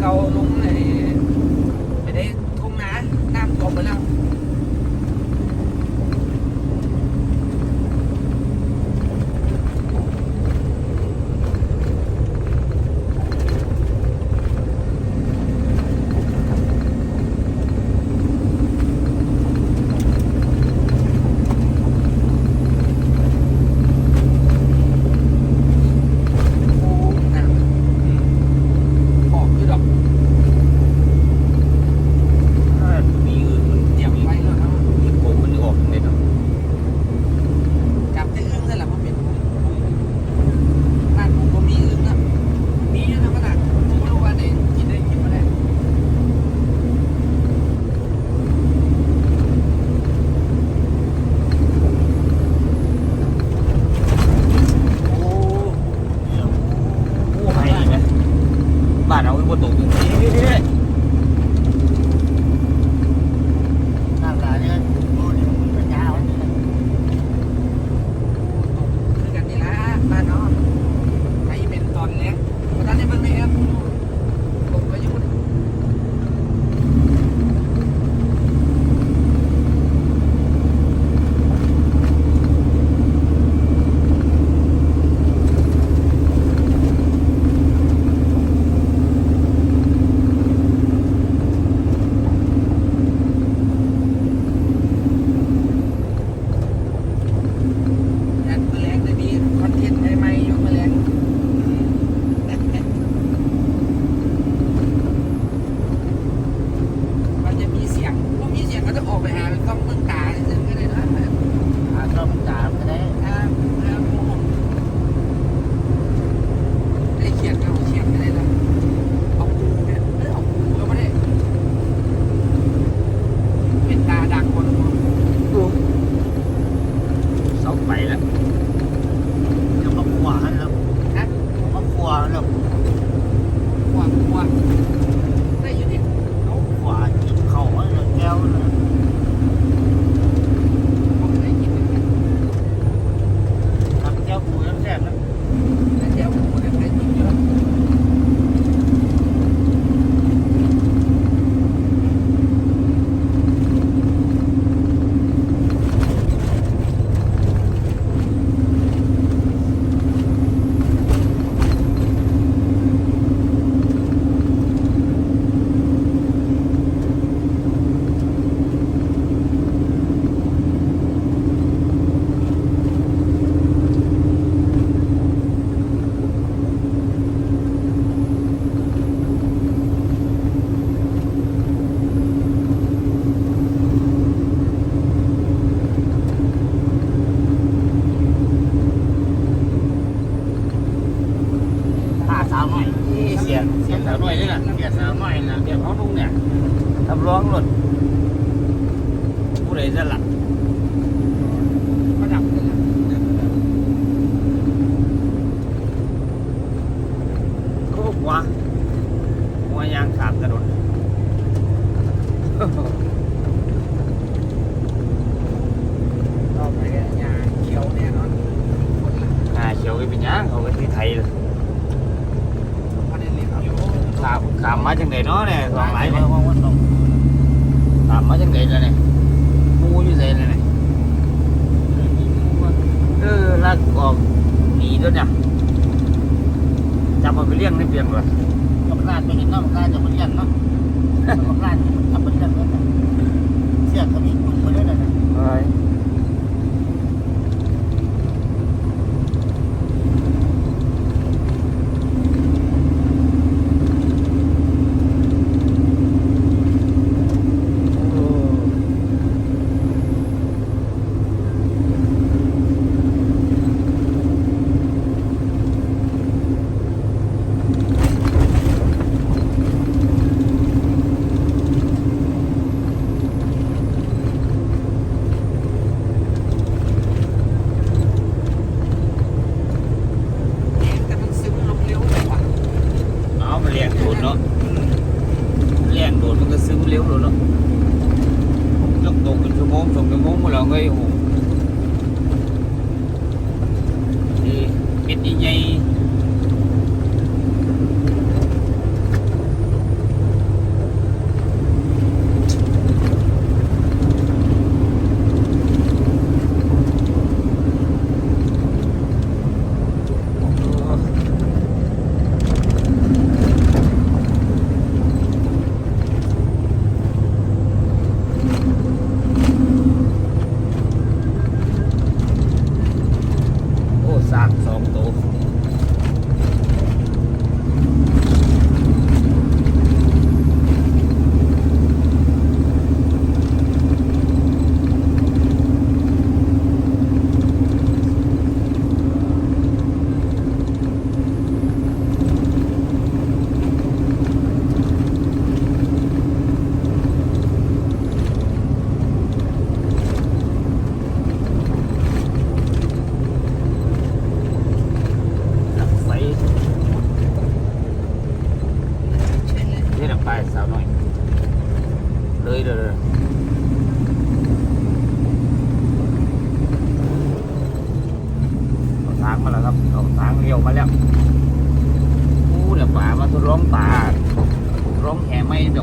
cầu đúng này ở đây thôn ná nam có 15 สียงเสียงสาวน้อยนี่แหละเสียงสาวน้อยนะเสียงเขาลุงเนี่ยทำร้องหล่นผู้ใดจะหลับก็ดับเลยนะเขาบอกว่าหัวยางขาดถนนต่อไปก็ยางเขียวแน่นอนหาเขียวก็เป็นยางเขาก็ที่ไทยเลย ขามมาจังไดเนาะเนี่ยสองหลายเนี่ยขามมาจังไดแลยเนี่ยมูอยู่ไสเลยเนี่ยเออลากออกหนีด้วยเนี่ยจับมาไปเลี้ยงในเพียงเลยจับลาดไปเห็นเนาะลาดจับมาเลี้ยงเนาะจับลาดจับมเลี้ยงเนาะเสียกระดิ่งมันไปเนี่ยเลย เป็ดใหญ่ๆ โอ้สร้างสองตัวหลักไฟ ใช่เลย นี่ลำไปสาวหน่อย เลยเลยเลยเอาทางมาแล้วครับเอาทางเลี้ยวมาแล้วอู้เนี่ยป่ามาทดลองป่าร้องแห่ไม่ด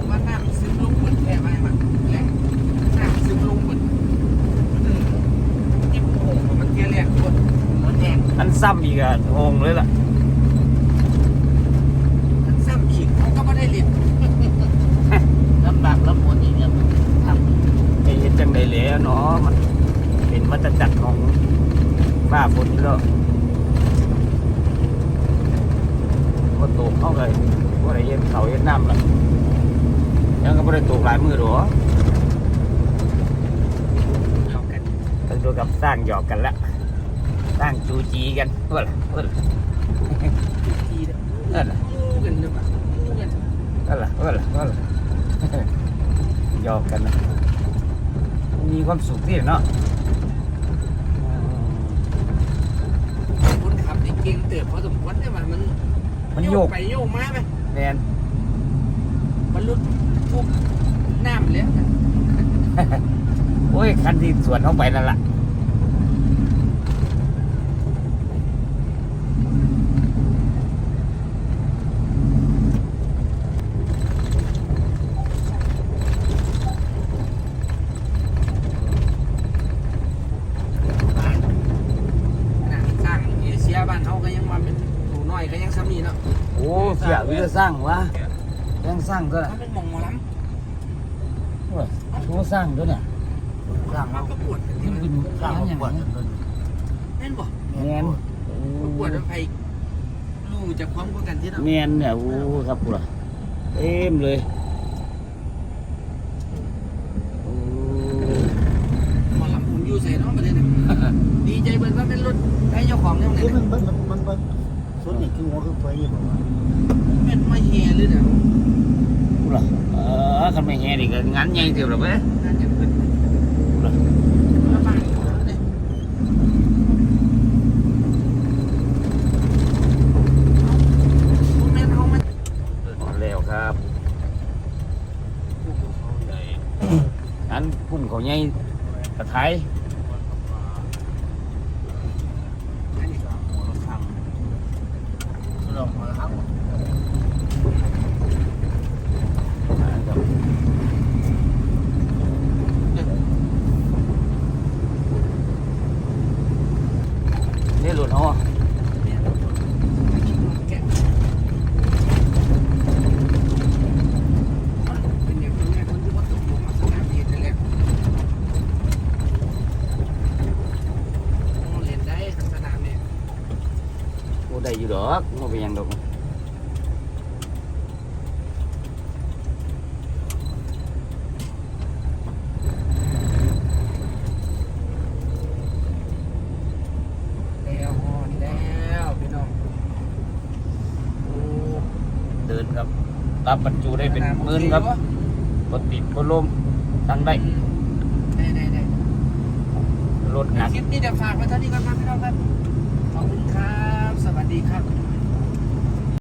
อกวะว่าน้ำซึมลงบนแค่ไหนมันและน้ำซึมลงบนอืมที่โป่งมันเกลียแรงบนมันแดงอันซ้ำอีกอะงงเลยล่ะมันซ้ำอีกเขาก็ไม่ได้เรียนลำบากลำบนอีกเนี่ยทำไอ้เห็นจังใดแหล้วเนาะมันเป็นวัฏจักรของบ้าฝนแล้ว ก็ตกเข้าเลยว่าได้เห็นเขาเห็นน้ำละยังก็ไม่ได้ตกหลายมือหรอเอากันไปดูกับสร้างหยอกกันละสร้างจูจีกันเพื่อนเพื่อนทีเดียวเพื่อนมูกันด้วยป่ะมูกันเพื่อนเพื่อนเพื่อนหยอกกันนะมีความสุขที่เนาะคนขับนี่เก่งเติบพอสมควรได้ป่ะมัน มันโยกไปโยกมาไหมแมนมันลุดทุกน้ำเลยนะโอ้ย คันที่สวนเข้าไปนั่นแหละน่ะสร้างเอเชียบ้านเขาก็ยังมาเป็นหนูน้อย ก็ยังซ้ำนี่เนาะโอ้เสียวิธีสร้างวะยังสร้างตัวน่ะถ้าเป็นหมองหมอลโอ้ยโอ้สร้างตัวเนี่ยสร้างำมามาประกวดกันที่มันมันเป็นสร้างยังมาไงปวดเนี่ยแม่นบ่แมนประกวดว่าใครรู้จากความกว่ากันที่เนาะแมนเนี่ยโอ้ครับกูล่ะเต็มเลยโอ้หมอลำผมอยู่ใส่เนาะประเด็นน่ะดีใจเบิดว่าเป็นรถไอ้เจ้าของเนี่ยมันคือเนี่ยมันมันมันมัน ส่วนนี้คือหัวคือไฟนี่บอกว่าเป็นมาเฮเลยเนี่ยกูล่ะเออคันไม่แห่นี่ก็งานใหญ่เดียวหรอเว้ยน่าจะเป็นกูล่ะมาบ้านเขาเนี่ยพวกแม่นเขามันแล้วครับอันพุ่มเขาใหญ่กระไทย อันนี้ หัวเราทำลองมาครับ นะครับ อยู่ดอกบ่เป็นหยังดอกแล้วฮอดแล้วพี่น้องโอ้เดินครับ รับบรรจุได้เป็นหมื่นครับรถติดรถลมตั้งได้ได้ได้ได้รถหนัก คลิปนี้เดี๋ยวฝากไว้เท่านี้ก่อนครับพี่น้องครับขอบคุณครั ดีครับ